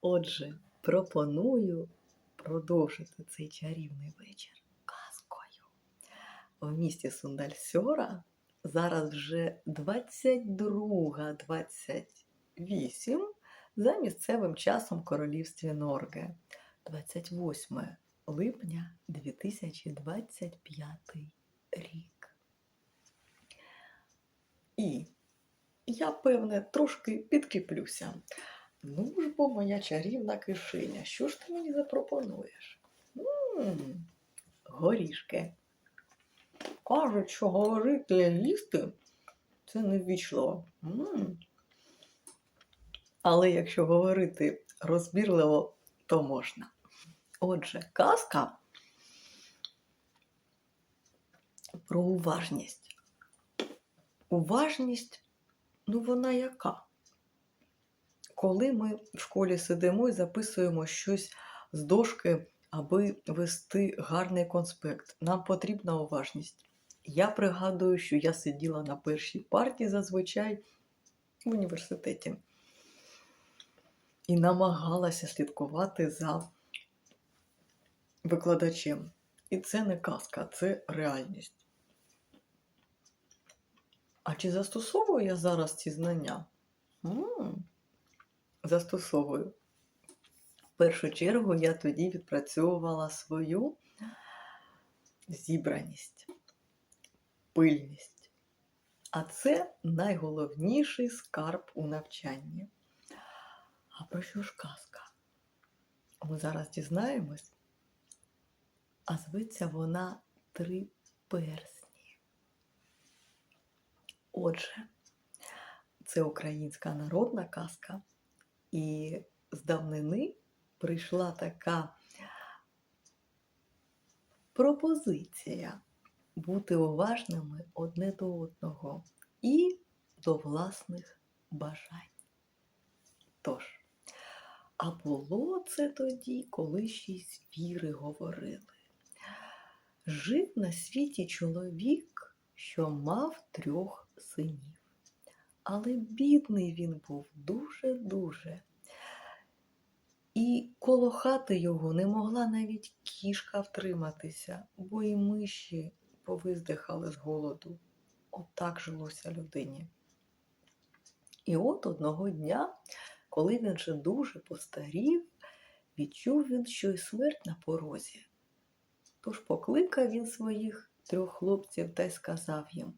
Отже, пропоную продовжити цей чарівний вечір казкою. В місті Сундальсьора зараз вже 22.28 за місцевим часом королівстві Норге. 28 липня 2025 рік. І я, певне, трошки підкріплюся. Ну ж бо моя чарівна кишеня, що ж ти мені запропонуєш? м горішки. Кажуть, що говорити і їсти це неввічливо. М. Але якщо говорити розбірливо, то можна. Отже, казка про уважність. Уважність, ну вона яка? Коли ми в школі сидимо і записуємо щось з дошки, аби вести гарний конспект, нам потрібна уважність. Я пригадую, що я сиділа на першій парті зазвичай в університеті і намагалася слідкувати за викладачем. І це не казка, це реальність. А чи застосовую я зараз ці знання? м Застосовую. В першу чергу я тоді відпрацьовувала свою зібраність, пильність. А це найголовніший скарб у навчанні. А про що ж казка? Ми зараз дізнаємось, а зветься вона Три персні. Отже, це українська народна казка, і з давнини прийшла така пропозиція бути уважними одне до одного і до власних бажань. Тож, а було це тоді, коли ще й звіри говорили. Жив на світі чоловік, що мав трьох синів. Але бідний він був дуже-дуже. І коло хати його не могла навіть кішка втриматися, бо і миші повиздихали з голоду. Отак жилося людині. І от одного дня, коли він вже дуже постарів, відчув він, що й смерть на порозі. Тож покликав він своїх трьох хлопців та й сказав їм.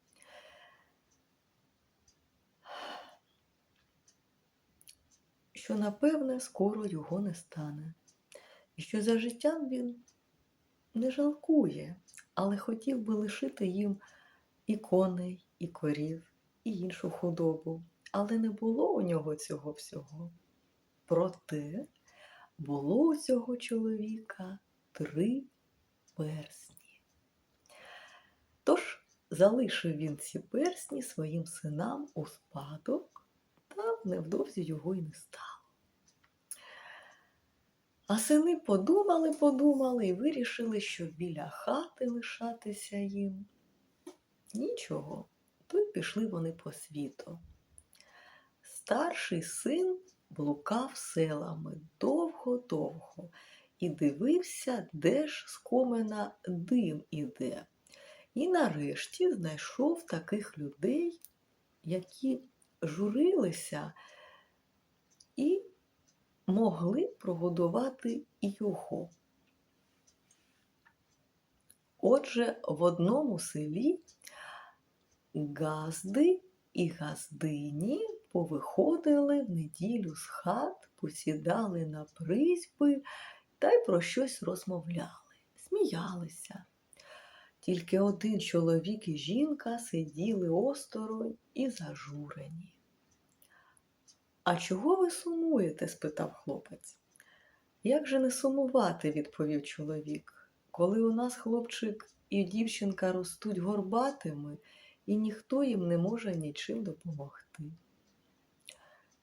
Що, напевне, скоро його не стане, і що за життям він не жалкує, але хотів би лишити їм і коней, і корів, і іншу худобу. Але не було у нього цього всього. Проте було у цього чоловіка три персні. Тож залишив він ці персні своїм синам у спадок, та невдовзі його й не стало. А сини подумали, подумали і вирішили, що біля хати лишатися їм. Нічого, то й пішли вони по світу. Старший син блукав селами довго-довго і дивився, де ж з комина дим іде. І нарешті знайшов таких людей, які журилися і могли прогодувати його. Отже, в одному селі газди і газдині повиходили в неділю з хат, посідали на призьби та й про щось розмовляли, сміялися. Тільки один чоловік і жінка сиділи осторонь і зажурені. А чого ви сумуєте? спитав хлопець. Як же не сумувати, відповів чоловік, коли у нас хлопчик і дівчинка ростуть горбатими, і ніхто їм не може нічим допомогти.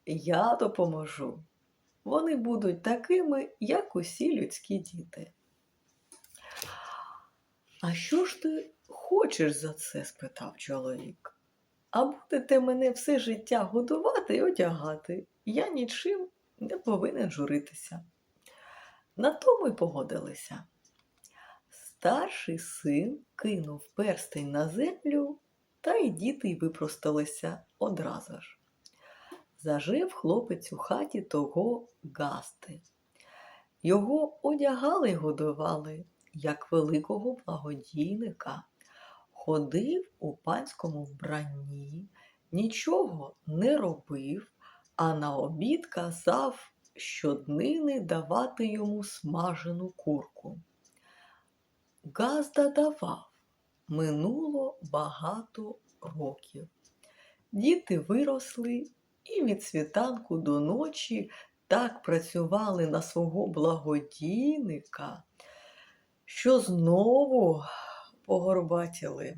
Я допоможу. Вони будуть такими, як усі людські діти. А що ж ти хочеш за це? спитав чоловік. А будете мене все життя годувати і одягати. Я нічим не повинен журитися. На тому й погодилися. Старший син кинув перстень на землю, та й діти й випросталися одразу ж. Зажив хлопець у хаті того гасти. Його одягали й годували, як великого благодійника. Ходив у панському вбранні, нічого не робив, а на обід казав щоднини давати йому смажену курку. Газда давав. Минуло багато років. Діти виросли і від світанку до ночі так працювали на свого благодійника, що знову погорбатіли.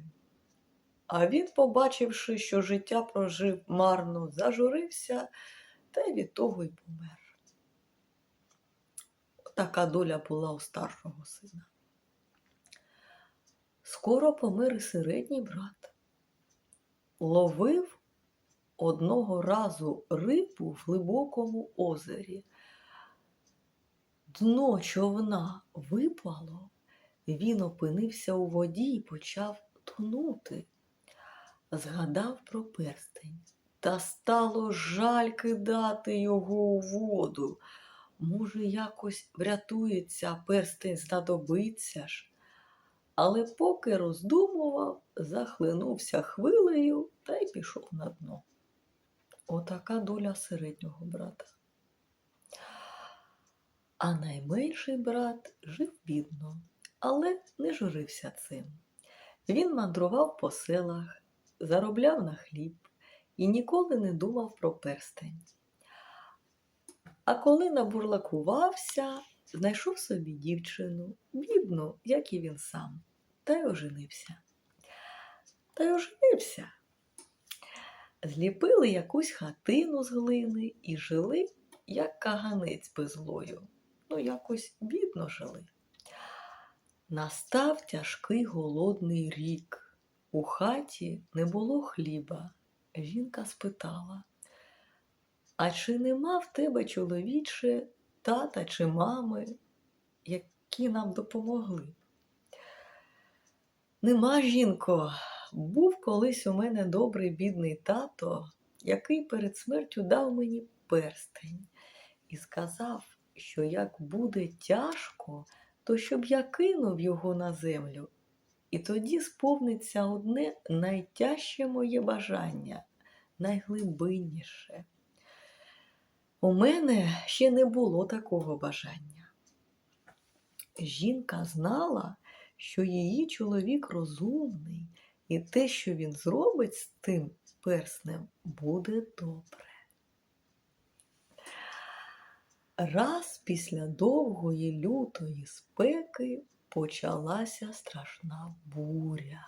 А він, побачивши, що життя прожив марно, зажурився та й від того й помер. Така доля була у старшого сина. Скоро помер і середній брат. Ловив одного разу рибу в глибокому озері. Дно човна випало, він опинився у воді і почав тонути. Згадав про перстень, та стало жаль кидати його у воду. Може, якось врятується, перстень знадобиться ж. Але поки роздумував, захлинувся хвилею та й пішов на дно. Отака доля середнього брата. А найменший брат жив бідно, але не журився цим. Він мандрував по селах, заробляв на хліб і ніколи не думав про перстень. А коли набурлакувався, знайшов собі дівчину, бідну, як і він сам, та й оженився. Та й оженився. Зліпили якусь хатину з глини і жили, як каганець безлою. Ну, якось бідно жили. Настав тяжкий голодний рік. У хаті не було хліба. Жінка спитала, а чи нема в тебе, чоловіче, тата чи мами, які нам допомогли? Нема, жінко, був колись у мене добрий бідний тато, який перед смертю дав мені перстень і сказав, що як буде тяжко, то щоб я кинув його на землю, і тоді сповниться одне найтяжче моє бажання, найглибинніше. У мене ще не було такого бажання. Жінка знала, що її чоловік розумний, і те, що він зробить з тим перснем, буде добре. Раз після довгої лютої спеки почалася страшна буря.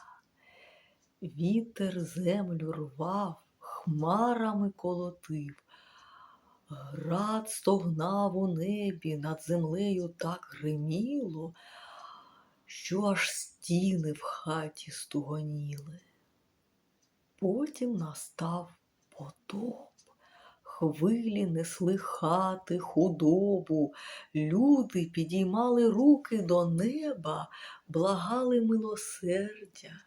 Вітер землю рвав, хмарами колотив. Град стогнав у небі, над землею так гриміло, що аж стіни в хаті стугоніли. Потім настав потоп. Хвилі несли хати, худобу, люди підіймали руки до неба, благали милосердя.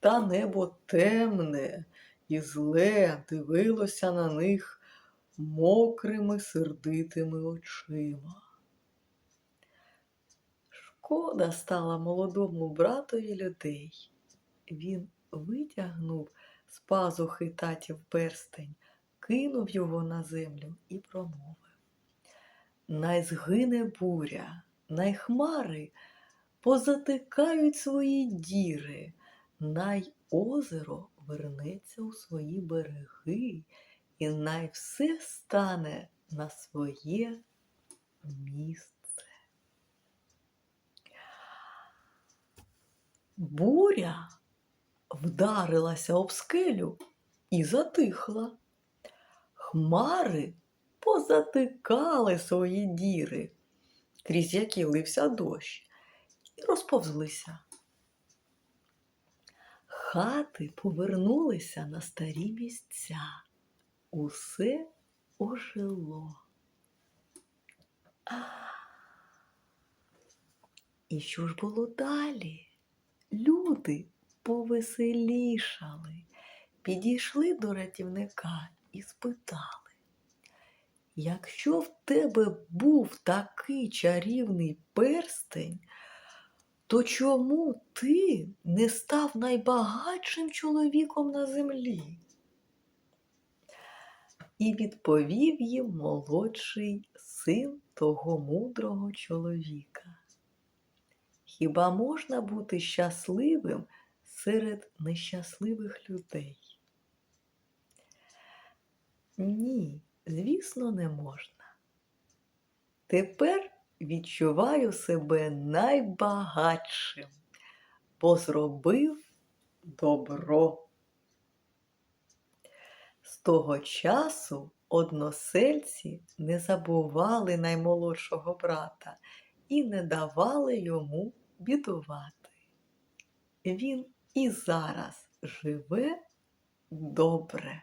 Та небо темне і зле дивилося на них мокрими сердитими очима. Шкода стала молодому братові людей. Він витягнув з пазухи татів перстень, кинув його на землю і промовив. Най згине буря, най хмари позатикають свої діри, най озеро вернеться у свої береги, і най все стане на своє місце. Буря вдарилася об скелю і затихла. Хмари позатикали свої діри, крізь які лився дощ, і розповзлися. Хати повернулися на старі місця. Усе ожило. І що ж було далі? Люди повеселішали, підійшли до рятівника і спитали, якщо в тебе був такий чарівний перстень, то чому ти не став найбагатшим чоловіком на землі? І відповів їм молодший син того мудрого чоловіка. Хіба можна бути щасливим серед нещасливих людей? Ні, звісно, не можна. Тепер відчуваю себе найбагатшим, бо зробив добро. З того часу односельці не забували наймолодшого брата і не давали йому бідувати. Він і зараз живе добре.